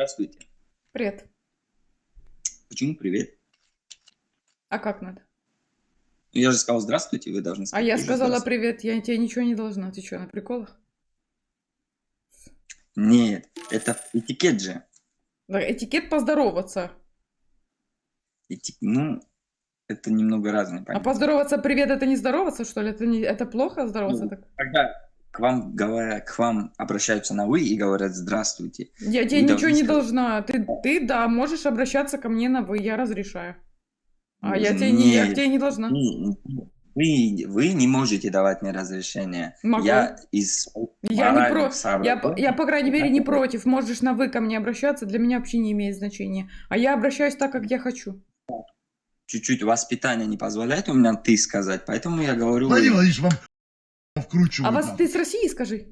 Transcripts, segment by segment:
Здравствуйте. Привет. Почему привет? А как надо? Ну, Я же сказал здравствуйте, вы должны А сказать. я тоже сказала привет, я тебе ничего не должна. Ты что, на приколах? Нет, это этикет же. Да, Этикет поздороваться. Эти- Ну, это немного разные А понятия. поздороваться привет это не здороваться, что ли? Это, не... это плохо здороваться Ну, так? Когда к вам, говоря, к вам обращаются на вы и говорят здравствуйте, Я тебе вы ничего не сказать. должна. Ты, ты, да, можешь обращаться ко мне на вы, я разрешаю. А я тебе не, я тебе не должна. вы, вы, вы не можете давать мне разрешение. Могу. Я из Я не про... Я, я, по крайней мере, не против. Можешь на вы ко мне обращаться, для меня вообще не имеет значения. А я обращаюсь так, как я хочу. чуть-чуть воспитание не позволяет у меня ты сказать, поэтому я говорю... Владимир. Владимирович, вам А вкручивают. вас нам. ты с России скажи?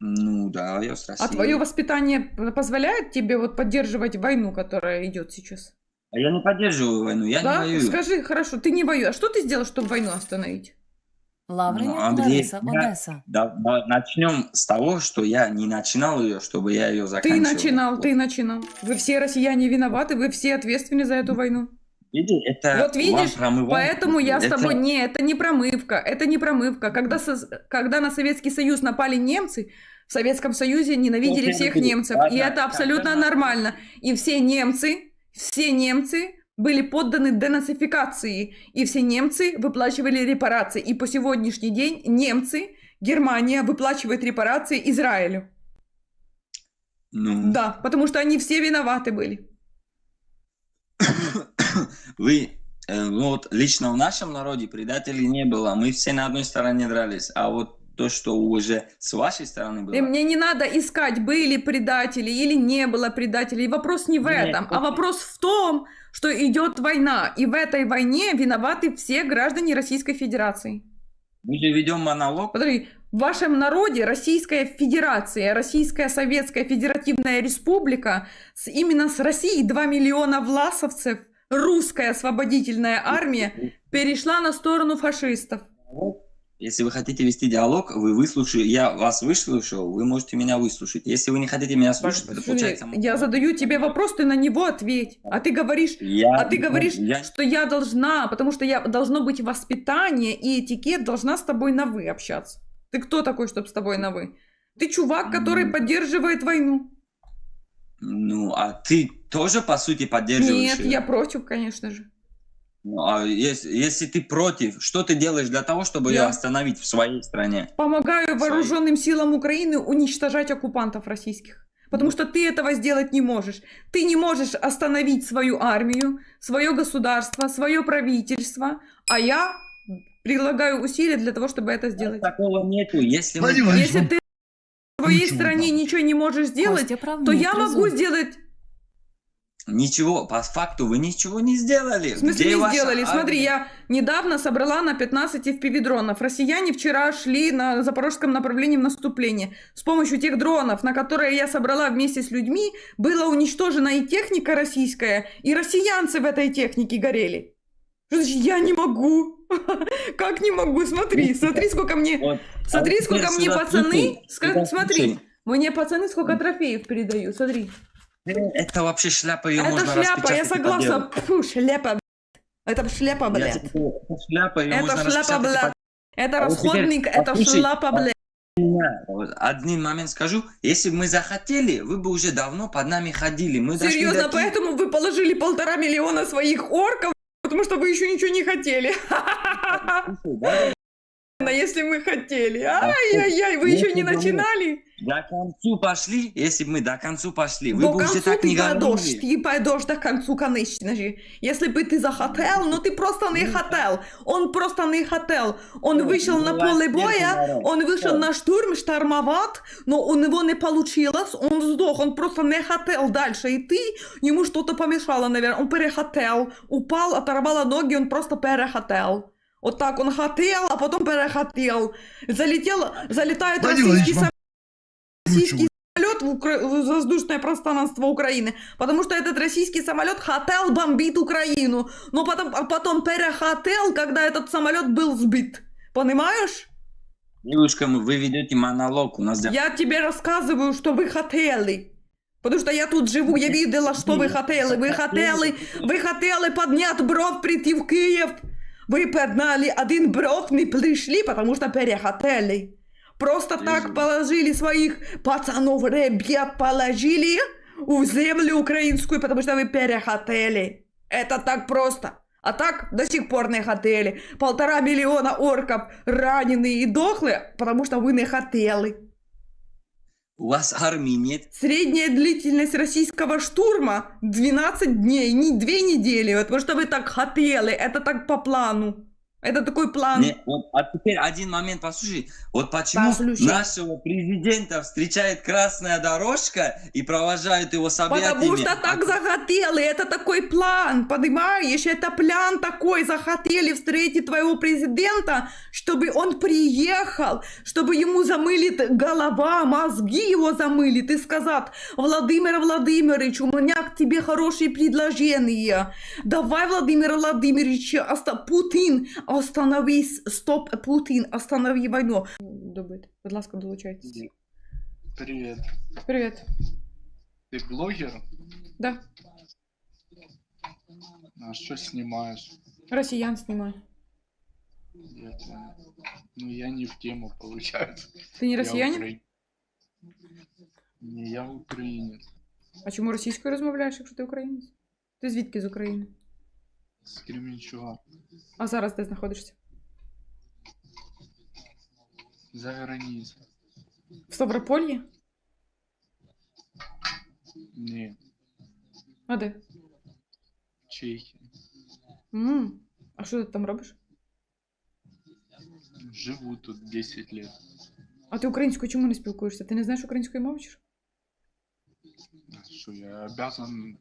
Ну да, я с А России. твое воспитание позволяет тебе вот поддерживать войну, которая идет сейчас? А я не поддерживаю войну, я да? не воюю. Скажи, хорошо, ты не воюешь. А что ты сделал, чтобы войну остановить? Лавренюк Ну, Андрей, я-. Да, да, начнем с того, что я не начинал ее, чтобы я ее Ты заканчивал. начинал, ты начинал. Вы все россияне виноваты, вы все ответственны за эту войну. Видишь, это Вот видишь, Поэтому я с это- тобой... Не, это не промывка, это не промывка. Когда, со- когда на Советский Союз напали немцы, в Советском Союзе ненавидели Ну, всех немцев. ладно, И это абсолютно когда- нормально. И все немцы, все немцы были подданы денацификации. И все немцы выплачивали репарации. И по сегодняшний день немцы, Германия выплачивает репарации Израилю. Ну, Да, потому что они все виноваты были. вы, э, ну вот лично в нашем народе предателей не было, мы все на одной стороне дрались, а вот то, что уже с вашей стороны было... И мне не надо искать, были предатели или не было предателей. Вопрос не в Нет, этом, а вопрос в том, что идет война. И в этой войне виноваты все граждане Российской Федерации. Мы же ведем монолог, Смотри, в вашем народе Российская Федерация, Российская Советская Федеративная Республика, с, именно с Россией 2 миллиона власовцев, русская освободительная армия перешла на сторону фашистов. если вы хотите вести диалог, вы выслушаете, я вас выслушал, вы можете меня выслушать. Если вы не хотите меня слушать, это Слушай, получается... Я задаю тебе вопрос, ты на него ответь. А ты говоришь, Я- А ты говоришь, я- что я должна, потому что я должно быть воспитание и этикет должна с тобой на вы общаться. Ты кто такой, чтобы с тобой на вы? Ты чувак, который М. поддерживает войну. Ну, а ты тоже, по сути, поддерживаешь Нет, её? я против, конечно же. Ну, а если, если ты против, что ты делаешь для того, чтобы ее Я- остановить в своей стране? Помогаю Свои. вооруженным силам Украины уничтожать оккупантов российских. Потому что ты этого сделать не можешь. Ты не можешь остановить свою армию, свое государство, свое правительство, а я прилагаю усилия для того, чтобы это сделать. Такого нету. Если мы... Если ты в своей ключом стране дам. ничего не можешь сделать, Костя то я могу сделать... Ничего, по факту вы ничего не сделали. В смысле Где не сделали? армия? Смотри, я недавно собрала на 15 FPV-дронов. Россияне вчера шли на запорожском направлении в наступление. С помощью тех дронов, на которые я собрала вместе с людьми, была уничтожена и техника российская, и россиянцы в этой технике горели. Что значит, я не могу? Как не могу? Смотри, смотри, сколько мне... Смотри, А сколько мне пацаны... Смотри, мне пацаны сколько трофеев передают, смотри. Это вообще шляпа, ее Это можно шляпа, я согласна. Фу, шляпа. Это шляпа, Я блядь. говорю, это шляпа, ее Это можно шляпа, блядь. Это А расходник, это послушай, шляпа, а- блядь. Один момент скажу. Если бы мы захотели, вы бы уже давно под нами ходили. Мы Серьезно, до поэтому вы положили полтора миллиона своих орков, потому что вы еще ничего не хотели. Слушай, да, Но если мы хотели. Ай-яй-яй, вы еще не Если бы мы- начинали? До концу пошли, если бы мы до концу пошли, вы До бы уже концу так не ты пойдешь, говорили. ты пойдешь до концу, конечно же. Если бы ты захотел, но ты просто не хотел. Он просто не хотел. Он Ну, вышел на ну, поле ладно, боя, народ. он вышел Всё. на штурм, штурмовать, но у него не получилось, он сдох, он просто не хотел дальше идти, ему что-то помешало, наверное, он перехотел, упал, оторвало ноги, он просто перехотел. Вот так он хотел, а потом перехотел. Залетел, залетает Владимир российский вам российский самолет в, Укра- в воздушное пространство Украины, потому что этот российский самолет хотел бомбить Украину, но потом, а потом перехотел, когда этот самолет был сбит. Понимаешь? Девушка, мы- вы ведете монолог, у нас... Я тебе рассказываю, что вы хотели. Потому что я тут живу, я видела, что вы хотели. Вы хотели, ви хотели поднять брод, прийти в Київ. Ви подняли один брод, не пришли, потому что перехотели. Просто так положили своих пацанов, ребят положили в землю украинскую, потому что вы перехотели. Это так просто. А так до сих пор не хотели. Полтора миллиона орков раненые и дохлые, потому что вы не хотели. У вас армии нет. Средняя длительность российского штурма 12 дней, не 2 недели, вот, потому что вы так хотели, это так по плану. Это такой план. Не, вот, а теперь один момент, послушай. Вот почему Послушай. нашего президента встречает красная дорожка и провожают его с объятиями? Потому что а так захотели, это такой план, понимаешь? Это план такой, захотели встретить твоего президента, чтобы он приехал, чтобы ему замыли голова, мозги его замыли. Ты сказал, Владимир Владимирович, у меня к тебе хорошие предложения. Давай, Владимир Владимирович, Путин, остановись, стоп, Путин, останови войну. Добити. Будь ласка, долучайтесь. Привет. Привет. Ты блогер? Да, А что снимаешь? россиян снимаю. Я тебя- Ну, я не в тему, получается. Ты не Я россиянин? укра- Не, я українець. А чому російською розмовляєш, якщо ти українець? Ти звідки з України? З Кременчуга. А зараз де знаходишся? За границей. В Ставропольї? Не, А де? Чехия. м А що ти там робиш? Живу тут 10 лет. А ти українською чому не спілкуєшся? Ти не знаєш української мови? Чи? що? Я обязан...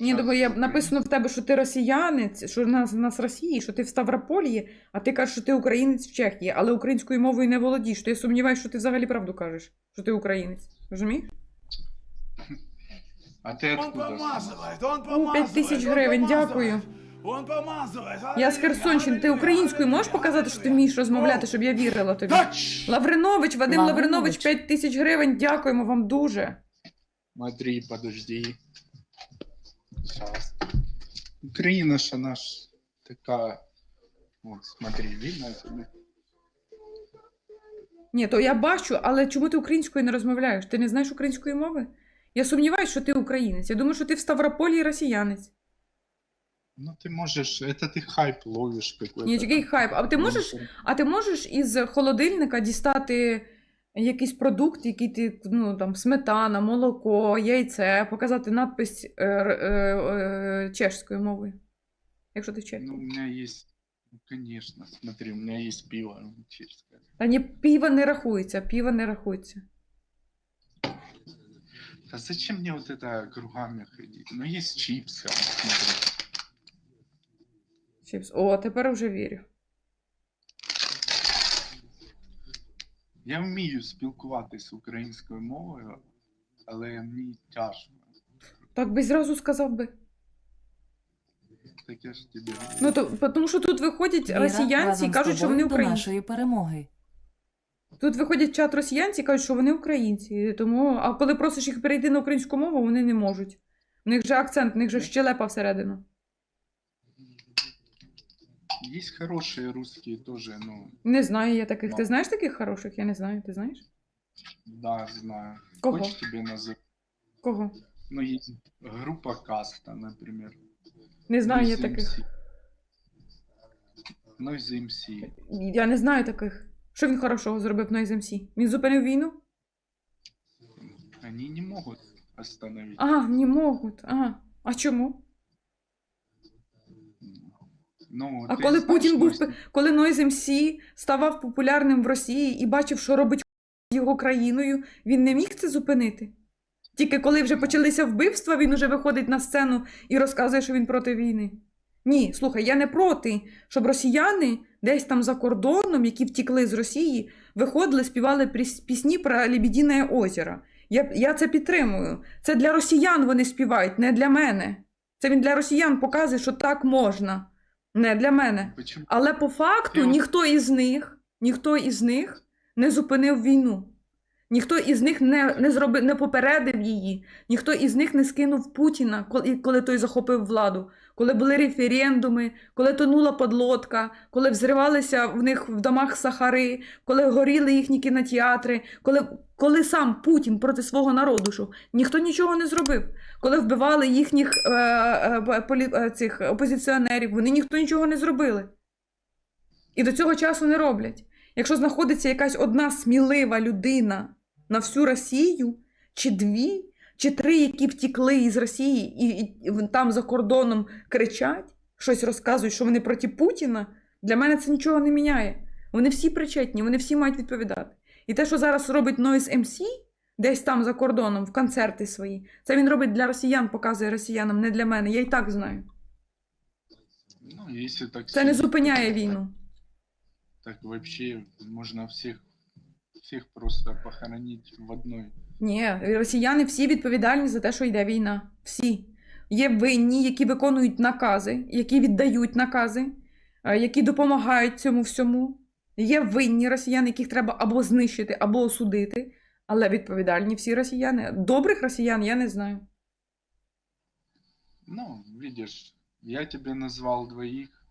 Ні, общаться бо я с написано в тебе, що ти росіянець, що в нас, в нас Росії, що ти в Ставропольї, а ти кажеш, що ти українець в Чехії, але українською мовою не володієш. То я сумніваюся, що ти взагалі правду кажеш, що ти українець. Розумієш? А ты Он откуда? помазывает, он О, помазывает. п'ять тисяч он гривень, помазывает. дякую. Он помазывает. Я з Херсонщини. Ти українською можеш показати, що ти вмієш розмовляти, щоб я вірила тобі? Тач! Лавринович, Вадим Лавринович. Лавринович, 5 тисяч гривень. Дякуємо вам дуже. Смотри, подожди. Сейчас. Украина же наш такая... Вот, смотри, видно тебе? Ні, то я бачу, але чому ти українською не розмовляєш? Ти не знаєш української мови? Я сумніваюся, що ти українець. Я думаю, що ти в Ставрополі росіянець. Ну, ты можешь... Это ты хайп ловишь какой-то. Ні, який там. хайп. А ти можеш, а ти можеш із холодильника дістати якийсь продукт, який ти, ну там сметана, молоко, яйце, показати надпись е, е, е, чешською мовою. Якщо ти в Чехії. Ну, у меня есть... Ну, конечно, смотри, у меня есть пиво чешское. Та ні, пиво не рахується, пиво не рахується. А зачем мне вот это кругами ходить? Ну, есть чипсы, смотри. Чіпс. О, тепер вже вірю. Я вмію спілкуватись українською мовою, але мені тяжко. Так би зразу сказав би. Так я ж тобі говорю. Ну то тому що тут виходять Віра, росіянці і разом з кажуть, що тобою вони до українці. нашої перемоги. Тут виходять чат росіянці і кажуть, що вони українці. Тому, а коли просиш їх перейти на українську мову, вони не можуть. У них же акцент, у них же щелепа всередину. Есть хорошие русские тоже, ну, Не знаю я таких. Ти Да. знаєш таких хороших? Я не знаю. Ти знаєш? да, знаю. Кого? Хочешь тебе назову? Кого? Ну, есть группа Каста, например. Не знаю я Noise таких. MC. Noise MC. Я не знаю таких. Що він хорошого зробив на SMC? Він зупинив війну? Они не могут остановить. Ага, не можуть. Ага. А чому? Ну, А коли Путін був, Noise- коли Noise MC ставав популярним в Росії і бачив, що робить з його країною, він не міг це зупинити. Тільки коли вже почалися вбивства, він уже виходить на сцену і розказує, що він проти війни. Ні, слухай, я не проти, щоб росіяни десь там за кордоном, які втікли з Росії, виходили, співали пріс- пісні про Лебедине озеро. Я, я це підтримую. Це для росіян вони співають, не для мене. Це він для росіян показує, що так можна. Не для мене. Почему? Але по факту Ти ніхто із них, ніхто із них не зупинив війну. Ніхто із них не, не, зробив, не попередив її, ніхто із них не скинув Путіна, коли, коли той захопив владу, коли були референдуми, коли тонула подлодка, коли взривалися в них в домах сахари, коли горіли їхні кінотеатри, коли, коли сам Путін проти свого народу йшов, ніхто нічого не зробив. Коли вбивали їхніх е, е, полі, е, цих опозиціонерів, вони ніхто нічого не зробили. І до цього часу не роблять. Якщо знаходиться якась одна смілива людина на всю Росію, чи дві, чи три, які втікли із Росії і, і, і там за кордоном кричать, щось розказують, що вони проти Путіна, для мене це нічого не міняє. Вони всі причетні, вони всі мають відповідати. І те, що зараз робить Noise MC, десь там за кордоном, в концерти свої, це він робить для росіян, показує росіянам, не для мене. Я і так знаю. Ну, если так... Це не зупиняє війну. Так вообще можно всех, всех просто похоронить в одной. Ні, росіяни всі відповідальні за те, що йде війна. Всі. Є винні, які виконують накази, які віддають накази, е, які допомагають цьому всьому. Є винні росіяни, яких треба або знищити, або осудити. Але відповідальні всі росіяни. Добрих росіян я не знаю. Ну, видишь, я тебе назвал двоих,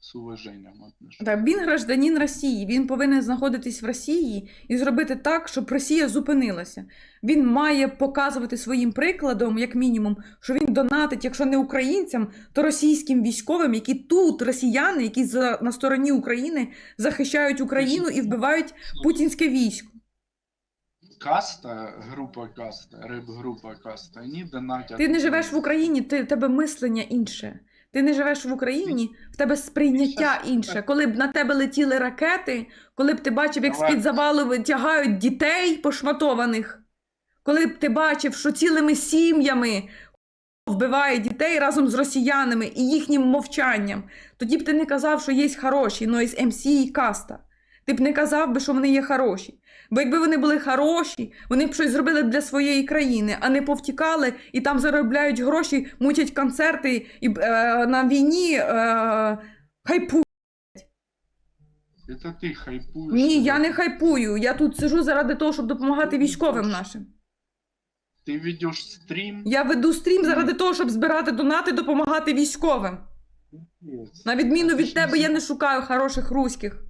с уважением отношусь. Так, він гражданин Росії, він повинен знаходитись в Росії і зробити так, щоб Росія зупинилася. Він має показувати своїм прикладом, як мінімум, що він донатить, якщо не українцям, то російським військовим, які тут росіяни, які за, на стороні України захищають Україну і вбивають путінське військо. Каста, группа каста, рэп-группа каста, они донатят. Ти не живеш в Україні, ти, тебе мислення інше. Ти не живеш в Україні, в тебе сприйняття інше. Коли б на тебе летіли ракети, коли б ти бачив, як з-під завалу витягають дітей пошматованих, коли б ти бачив, що цілими сім'ями вбиває дітей разом з росіянами і їхнім мовчанням, тоді б ти не казав, що є хороші, но із МС і каста. Ти б не казав би, що вони є хороші. Бо якби вони були хороші, вони б щось зробили для своєї країни, а не повтікали і там заробляють гроші, мутять концерти і е, на війні е, хайпують. Это ты хайпуешь. Ні, я что не хайпую. Я тут сижу заради того, щоб допомагати військовим нашим. Ты ведешь стрим. Я веду стрім заради того, щоб збирати донати, допомагати військовим. Пиздец. На відміну А ты від ж тебе, не я не шукаю хороших руських.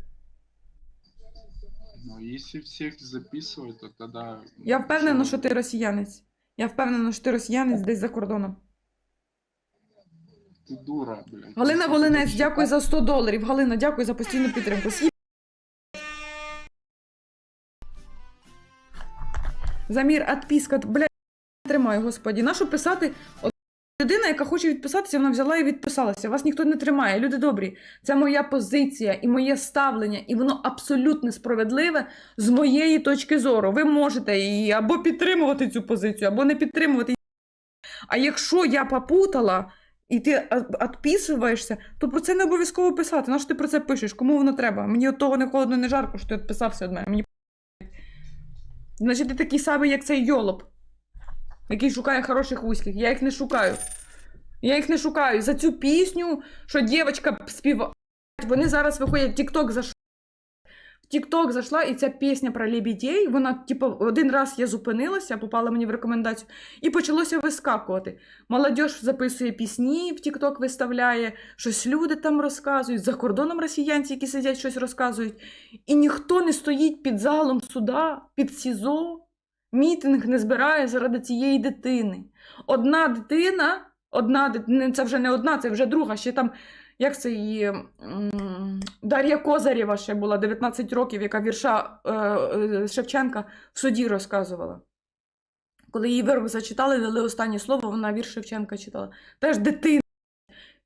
Ну, если всех записывать, то тогда... Я впевнена, всё. що ти росіянець. Я впевнена, що ти росіянець десь за кордоном. Ты дура, блядь. Галина Если ты Волинець, вообще дякую за 100 доларів. Галина, дякую за постійну підтримку. Сі- Замір, отписка, блядь, тримаю, господі. Нащо писати? От людина, яка хоче відписатися, вона взяла і відписалася. Вас ніхто не тримає. Люди добрі. Це моя позиція і моє ставлення, і воно абсолютно справедливе з моєї точки зору. Ви можете її або підтримувати цю позицію, або не підтримувати. А якщо я попутала, і ти відписуєшся, то про це не обов'язково писати. Нащо ти про це пишеш? Кому воно треба? Мені від того не холодно, не жарко, що ти відписався від мене. Мені Значить, ти такий самий, як цей йолоп, який шукає хороших вузьких. Я їх не шукаю. Я їх не шукаю. За цю пісню, що дівчинка співає. Вони зараз виходять в TikTok зайшла. В TikTok зайшла, і ця пісня про лебедей, вона, типу, один раз я зупинилася, попала мені в рекомендацію, і почалося вискакувати. Молодь записує пісні, в TikTok виставляє, щось люди там розказують, за кордоном росіянці, які сидять, щось розказують. І ніхто не стоїть під залом суда, під СІЗО, мітинг не збирає заради цієї дитини. Одна дитина, одна це вже не одна, це вже друга, ще там. Як це її Дар'я Козарєва ще була 19 років, яка вірша е, е, Шевченка в суді розказувала. Коли її вирок зачитали, дали останнє слово, вона вірш Шевченка читала. Теж дитина.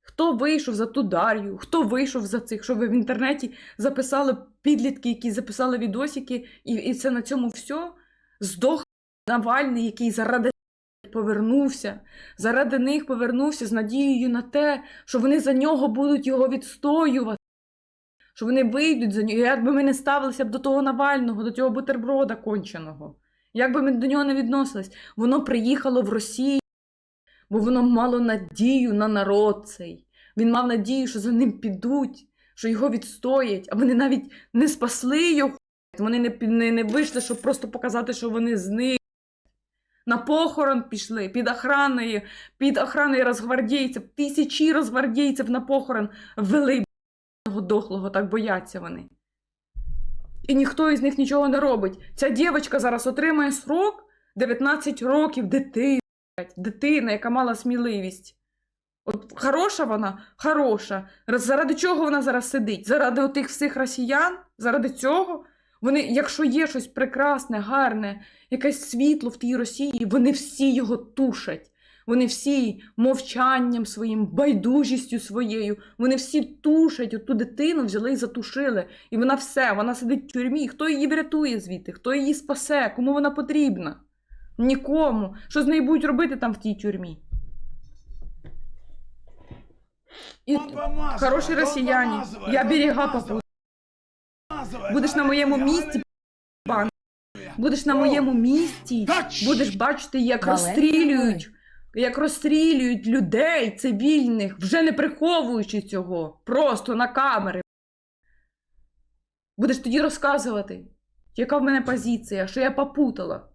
Хто вийшов за ту Дар'ю, хто вийшов за цих, що ви в інтернеті записали підлітки, які записали відосики, і, і це на цьому все. Здох Навальний, який заради повернувся, заради них повернувся з надією на те, що вони за нього будуть його відстоювати, що вони вийдуть за нього. Як би ми не ставилися б до того Навального, до цього бутерброда конченого, як би ми до нього не відносились, воно приїхало в Росію, бо воно мало надію на народ цей. Він мав надію, що за ним підуть, що його відстоять, а вони навіть не спасли його, Вони не, не, не вийшли, щоб просто показати, що вони зникли. На похорон пішли під охраною, під охраною розгвардійців, тисячі розгвардійців на похорон вели дохлого, так бояться вони. І ніхто із них нічого не робить. Ця дівчинка зараз отримає срок 19 років, дитина, дитина, яка мала сміливість. От хороша вона, хороша. Заради чого вона зараз сидить? Заради отих всіх росіян? Заради цього? Вони, якщо є щось прекрасне, гарне, якесь світло в тій Росії, вони всі його тушать. Вони всі мовчанням своїм, байдужістю своєю, вони всі тушать оту дитину, взяли і затушили. І вона все, вона сидить в тюрмі. Хто її врятує звідти? Хто її спасе? Кому вона потрібна? Нікому. Що з нею будуть робити там в тій тюрмі? І Он помазывает, хороші он росіяни, помазывает, я он берега помазывает, попутаю. помазывает. Будеш на моєму місці, говорю, Будеш на моєму місці, будеш бачити, як розстрілюють, як розстрілюють людей цивільних, вже не приховуючи цього, просто на камери. Будеш тоді розказувати, яка в мене позиція, що я попутала.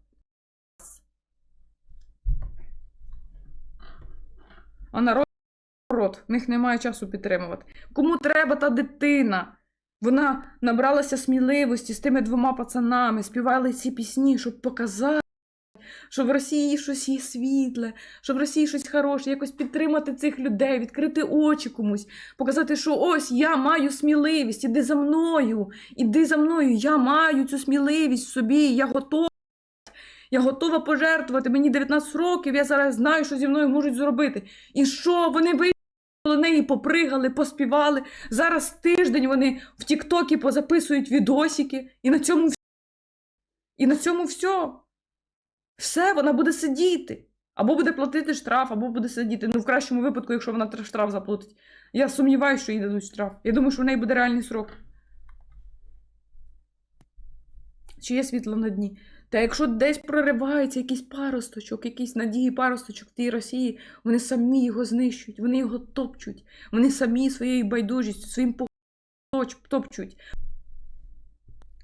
А народ, в них немає часу підтримувати. Кому треба та дитина? Вона набралася сміливості з тими двома пацанами, співали ці пісні, щоб показати, що в Росії щось є світле, що в Росії щось хороше, якось підтримати цих людей, відкрити очі комусь, показати, що ось я маю сміливість, іди за мною, іди за мною, я маю цю сміливість собі, я готова. Я готова пожертвувати. Мені 19 років, я зараз знаю, що зі мною можуть зробити. І що? Вони вийшли до неї, попригали, поспівали. Зараз тиждень вони в Тіктокі позаписують відосики, і на цьому вс- і на цьому все. Все, вона буде сидіти. Або буде платити штраф, або буде сидіти. Ну, в кращому випадку, якщо вона штраф заплатить. Я сумніваюся, що їй дадуть штраф. Я думаю, що в неї буде реальний срок. Чи є світло на дні? Та якщо десь проривається якийсь паросточок, якийсь надії паросточок тій Росії, вони самі його знищують, вони його топчуть, вони самі своєю байдужістю, своїм топчуть.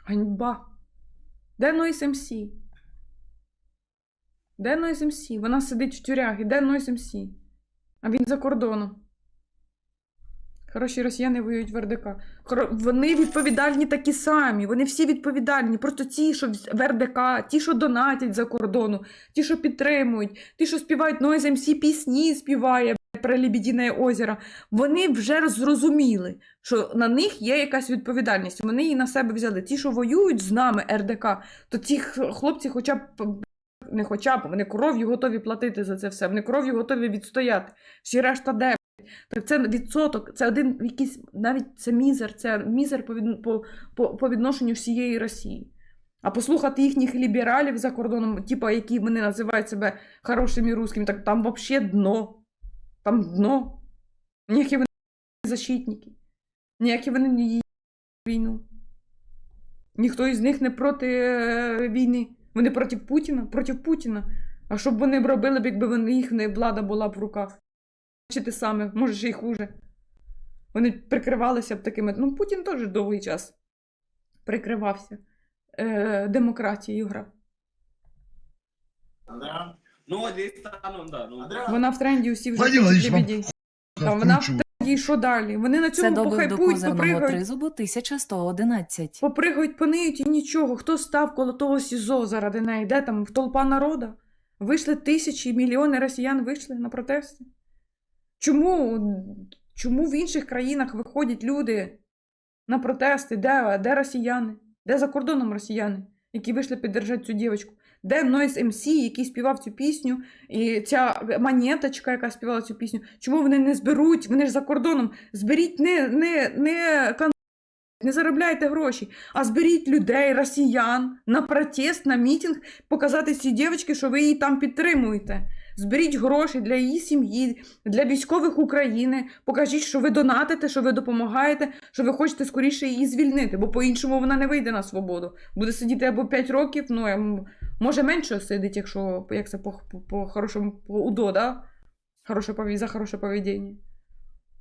Ганьба. Де Нойс МС? Де Нойс МС? Вона сидить в тюрягі. Де Нойс МС? А він за кордоном. Хороші росіяни воюють в РДК. Хоро- Вони відповідальні такі самі. Вони всі відповідальні. Просто ті, що в РДК, ті, що донатять за кордону, ті, що підтримують, ті, що співають Noise MC пісні, співає про Лебедине озеро. Вони вже зрозуміли, що на них є якась відповідальність. Вони її на себе взяли. Ті, що воюють з нами РДК, то ті хлопці, хоча б, не хоча б, вони кров'ю готові платити за це все. Вони кров'ю готові відстояти. Всі решта де. Так це відсоток, це один якийсь, навіть це мізер, це мізер по, від, по, по, по відношенню всієї Росії. А послухати їхніх лібералів за кордоном, типу, які вони називають себе хорошими русскими, так там взагалі дно. Там дно. Ніякі вони не защитники. Ніякі вони не їдуть війну. Ніхто із них не проти е, війни. Вони проти Путіна, проти Путіна. А що б вони робили, якби вони, їх влада була б в руках? Чи те саме, може ще й хуже. Вони прикривалися б такими. Ну, Путін теж довгий час прикривався е, демократією грав. Ну, да. Ну, Вона в тренді усі вже. Там вона в тренді і що далі? Вони на Це цьому до похайпують, козирного попригають, тризубу 1111. попригають, пониють і нічого. Хто став коло того СІЗО заради неї? Де там толпа народа? Вийшли тисячі, мільйони росіян вийшли на протести. Чому? Чому в інших країнах виходять люди на протести? Де, де росіяни? Де за кордоном росіяни, які вийшли підтримати цю дівчинку? Де Нойс МС, який співав цю пісню, і ця монеточка, яка співала цю пісню? Чому вони не зберуть? Вони ж за кордоном. Зберіть не, не, не не заробляйте гроші, а зберіть людей, росіян на протест, на мітинг, показати цій дівчинці, що ви її там підтримуєте. Зберіть гроші для її сім'ї, для військових України. Покажіть, що ви донатите, що ви допомагаєте, що ви хочете скоріше її звільнити, бо по-іншому вона не вийде на свободу. Буде сидіти або 5 років, ну ем, може менше сидить, якщо як це по, по, по хорошому по УДО, да? Хороше за хороше поведіння.